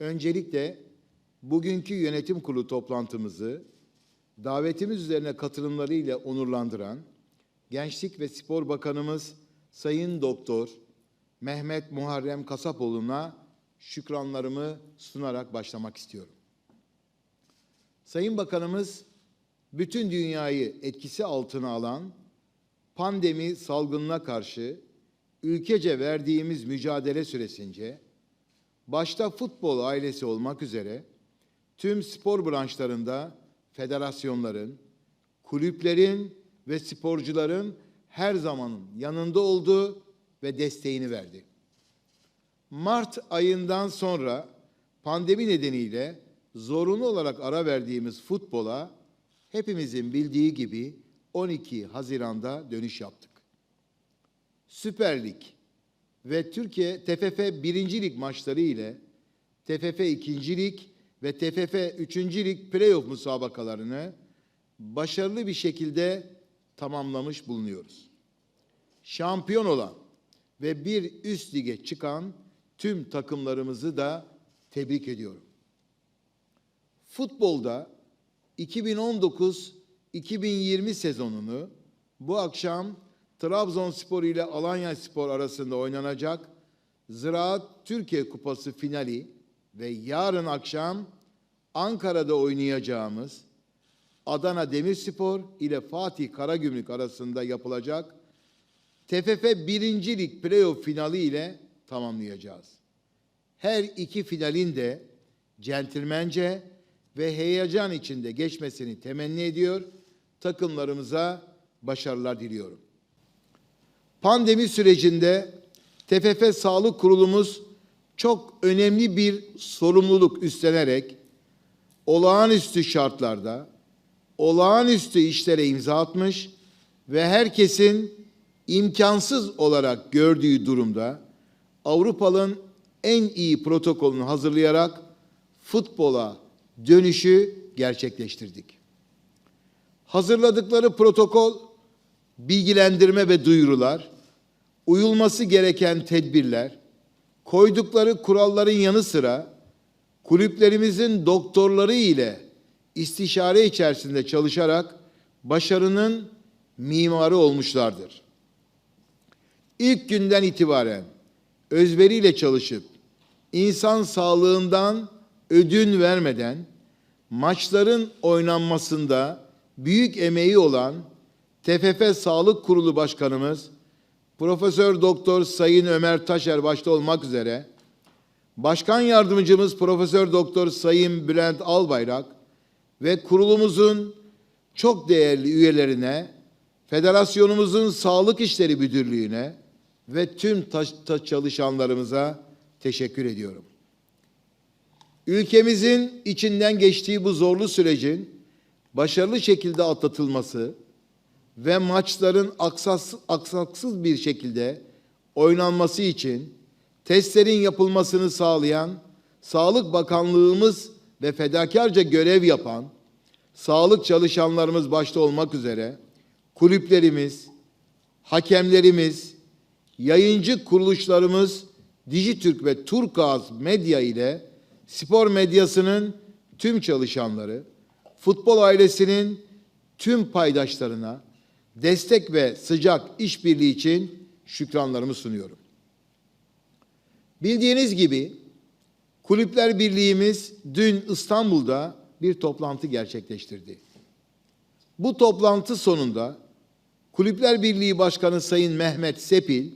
Öncelikle bugünkü yönetim kurulu toplantımızı davetimiz üzerine katılımlarıyla onurlandıran Gençlik ve Spor Bakanımız Sayın Doktor Mehmet Muharrem Kasapoğlu'na şükranlarımı sunarak başlamak istiyorum. Sayın Bakanımız bütün dünyayı etkisi altına alan pandemi salgınına karşı ülkece verdiğimiz mücadele süresince başta futbol ailesi olmak üzere tüm spor branşlarında federasyonların, kulüplerin ve sporcuların her zaman yanında oldu ve desteğini verdi. Mart ayından sonra pandemi nedeniyle zorunlu olarak ara verdiğimiz futbola hepimizin bildiği gibi 12 Haziran'da dönüş yaptık. Süper Lig ve Türkiye TFF 1. Lig maçları ile TFF 2. Lig ve TFF 3. Lig playoff müsabakalarını başarılı bir şekilde tamamlamış bulunuyoruz. Şampiyon olan ve bir üst lige çıkan tüm takımlarımızı da tebrik ediyorum. Futbolda 2019-2020 sezonunu bu akşam Trabzonspor ile Alanya Spor arasında oynanacak Ziraat Türkiye Kupası finali ve yarın akşam Ankara'da oynayacağımız Adana Demirspor ile Fatih Karagümrük arasında yapılacak TFF 1. Lig playoff finali ile tamamlayacağız. Her iki finalin de centilmence ve heyecan içinde geçmesini temenni ediyor. Takımlarımıza başarılar diliyorum. Pandemi sürecinde TFF Sağlık Kurulumuz çok önemli bir sorumluluk üstlenerek olağanüstü şartlarda olağanüstü işlere imza atmış ve herkesin imkansız olarak gördüğü durumda Avrupa'nın en iyi protokolünü hazırlayarak futbola dönüşü gerçekleştirdik. Hazırladıkları protokol bilgilendirme ve duyurular, uyulması gereken tedbirler, koydukları kuralların yanı sıra kulüplerimizin doktorları ile istişare içerisinde çalışarak başarının mimarı olmuşlardır. İlk günden itibaren özveriyle çalışıp insan sağlığından ödün vermeden maçların oynanmasında büyük emeği olan TFF Sağlık Kurulu Başkanımız Profesör Doktor Sayın Ömer Taşer başta olmak üzere Başkan Yardımcımız Profesör Doktor Sayın Bülent Albayrak ve kurulumuzun çok değerli üyelerine, federasyonumuzun Sağlık İşleri Müdürlüğü'ne ve tüm çalışanlarımıza teşekkür ediyorum. Ülkemizin içinden geçtiği bu zorlu sürecin başarılı şekilde atlatılması ve maçların aksas, aksaksız bir şekilde oynanması için testlerin yapılmasını sağlayan Sağlık Bakanlığımız ve fedakarca görev yapan sağlık çalışanlarımız başta olmak üzere kulüplerimiz, hakemlerimiz, yayıncı kuruluşlarımız Dijitürk ve Turkaz Medya ile spor medyasının tüm çalışanları, futbol ailesinin tüm paydaşlarına destek ve sıcak işbirliği için şükranlarımı sunuyorum. Bildiğiniz gibi Kulüpler Birliğimiz dün İstanbul'da bir toplantı gerçekleştirdi. Bu toplantı sonunda Kulüpler Birliği Başkanı Sayın Mehmet Sepil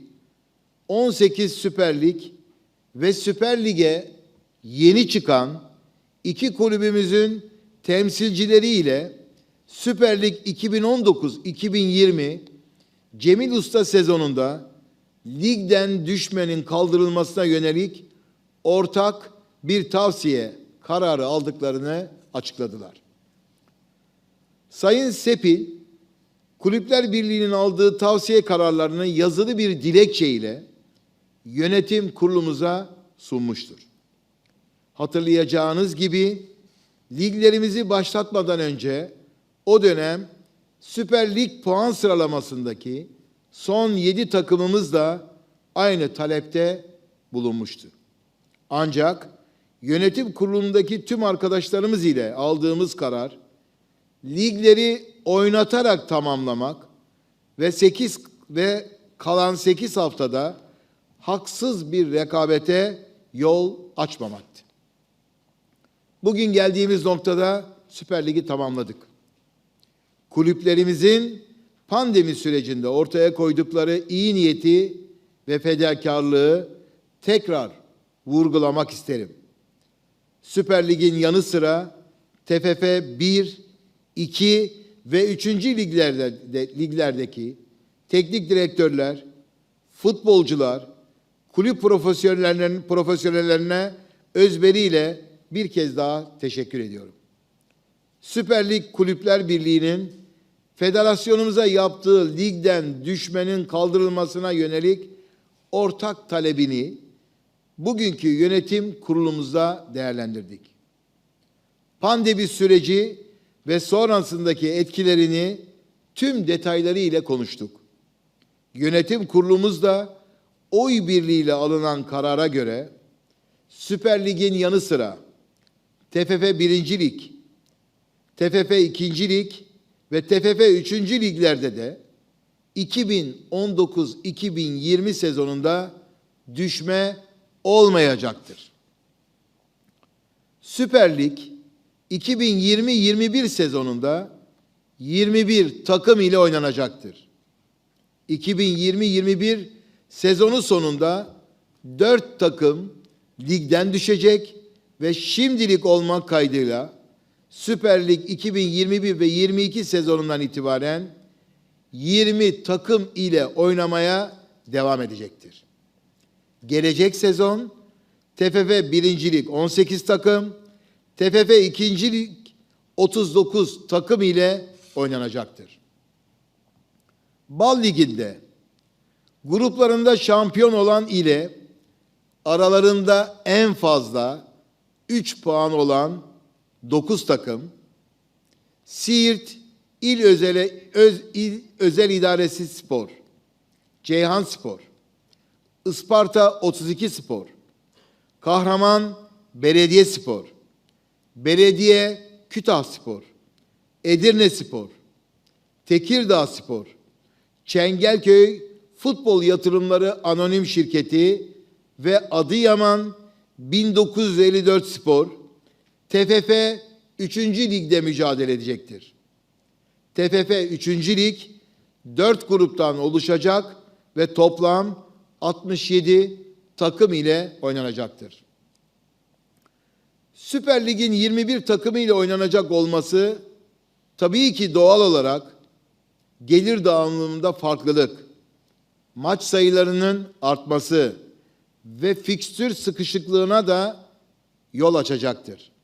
18 Süper Lig ve Süper Lig'e yeni çıkan iki kulübümüzün temsilcileriyle Süper Lig 2019-2020 Cemil Usta sezonunda ligden düşmenin kaldırılmasına yönelik ortak bir tavsiye kararı aldıklarını açıkladılar. Sayın Sepil, Kulüpler Birliği'nin aldığı tavsiye kararlarını yazılı bir dilekçe ile yönetim kurulumuza sunmuştur. Hatırlayacağınız gibi liglerimizi başlatmadan önce o dönem Süper Lig puan sıralamasındaki son 7 takımımız da aynı talepte bulunmuştu. Ancak yönetim kurulundaki tüm arkadaşlarımız ile aldığımız karar, ligleri oynatarak tamamlamak ve 8 ve kalan 8 haftada haksız bir rekabete yol açmamaktı. Bugün geldiğimiz noktada Süper Lig'i tamamladık. Kulüplerimizin pandemi sürecinde ortaya koydukları iyi niyeti ve fedakarlığı tekrar vurgulamak isterim. Süper Lig'in yanı sıra TFF 1, 2 ve 3. liglerde, de, liglerdeki teknik direktörler, futbolcular, kulüp profesyonellerinin profesyonellerine özveriyle bir kez daha teşekkür ediyorum. Süper Lig Kulüpler Birliği'nin federasyonumuza yaptığı ligden düşmenin kaldırılmasına yönelik ortak talebini bugünkü yönetim kurulumuzda değerlendirdik. Pandemi süreci ve sonrasındaki etkilerini tüm detayları ile konuştuk. Yönetim kurulumuz da oy birliğiyle alınan karara göre Süper Lig'in yanı sıra TFF 1. Lig, TFF 2. Lig ve TFF 3. liglerde de 2019-2020 sezonunda düşme olmayacaktır. Süper Lig 2020-21 sezonunda 21 takım ile oynanacaktır. 2020-21 sezonu sonunda 4 takım ligden düşecek ve şimdilik olmak kaydıyla Süper Lig 2021 ve 22 sezonundan itibaren 20 takım ile oynamaya devam edecektir. Gelecek sezon TFF 1. Lig 18 takım, TFF 2. Lig 39 takım ile oynanacaktır. Bal Ligi'nde gruplarında şampiyon olan ile aralarında en fazla 3 puan olan 9 takım, Siirt İl Özel, Öz, İl Özel İdaresi Spor, Ceyhan Spor, Isparta 32 Spor, Kahraman Belediye Spor, Belediye Kütah Spor, Edirne Spor, Tekirdağ Spor, Çengelköy Futbol Yatırımları Anonim Şirketi ve Adıyaman 1954 Spor, TFF 3. Lig'de mücadele edecektir. TFF 3. Lig 4 gruptan oluşacak ve toplam 67 takım ile oynanacaktır. Süper Lig'in 21 takımı ile oynanacak olması tabii ki doğal olarak gelir dağılımında farklılık, maç sayılarının artması ve fikstür sıkışıklığına da yol açacaktır.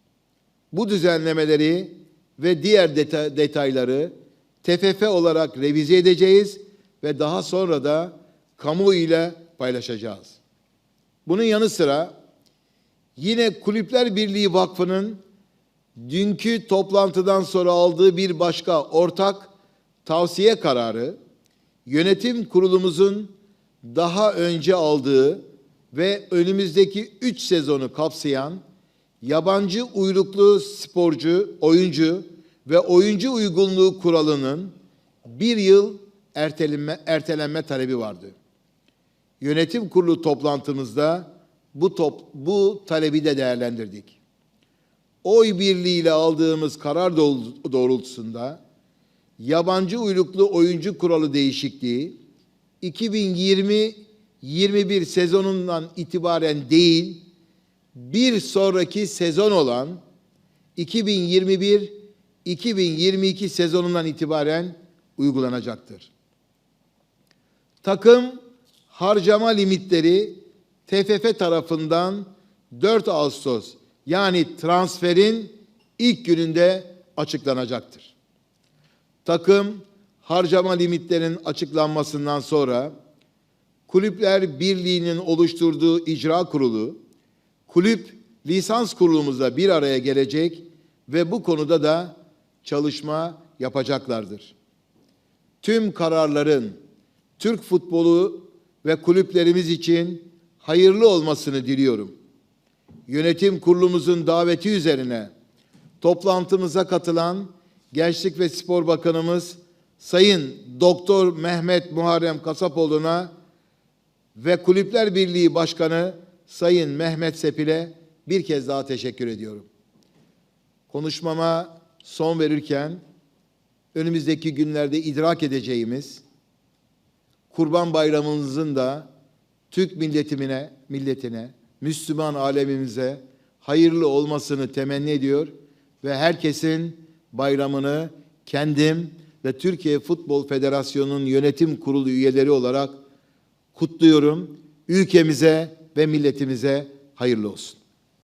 Bu düzenlemeleri ve diğer deta- detayları TFF olarak revize edeceğiz ve daha sonra da kamu ile paylaşacağız. Bunun yanı sıra yine Kulüpler Birliği Vakfı'nın dünkü toplantıdan sonra aldığı bir başka ortak tavsiye kararı yönetim kurulumuzun daha önce aldığı ve önümüzdeki 3 sezonu kapsayan yabancı uyruklu sporcu, oyuncu ve oyuncu uygunluğu kuralının bir yıl ertelenme, ertelenme talebi vardı. Yönetim kurulu toplantımızda bu, top, bu talebi de değerlendirdik. Oy birliğiyle aldığımız karar doğrultusunda yabancı uyruklu oyuncu kuralı değişikliği 2020-21 sezonundan itibaren değil, bir sonraki sezon olan 2021-2022 sezonundan itibaren uygulanacaktır. Takım harcama limitleri TFF tarafından 4 Ağustos yani transferin ilk gününde açıklanacaktır. Takım harcama limitlerinin açıklanmasından sonra Kulüpler Birliği'nin oluşturduğu icra kurulu, kulüp lisans kurulumuzla bir araya gelecek ve bu konuda da çalışma yapacaklardır. Tüm kararların Türk futbolu ve kulüplerimiz için hayırlı olmasını diliyorum. yönetim kurulumuzun daveti üzerine toplantımıza katılan Gençlik ve Spor Bakanımız Sayın Doktor Mehmet Muharrem Kasapoğlu'na ve Kulüpler Birliği Başkanı Sayın Mehmet Sepil'e bir kez daha teşekkür ediyorum. Konuşmama son verirken önümüzdeki günlerde idrak edeceğimiz Kurban Bayramımızın da Türk milletimine, milletine, Müslüman alemimize hayırlı olmasını temenni ediyor ve herkesin bayramını kendim ve Türkiye Futbol Federasyonu'nun yönetim kurulu üyeleri olarak kutluyorum. Ülkemize ve milletimize hayırlı olsun.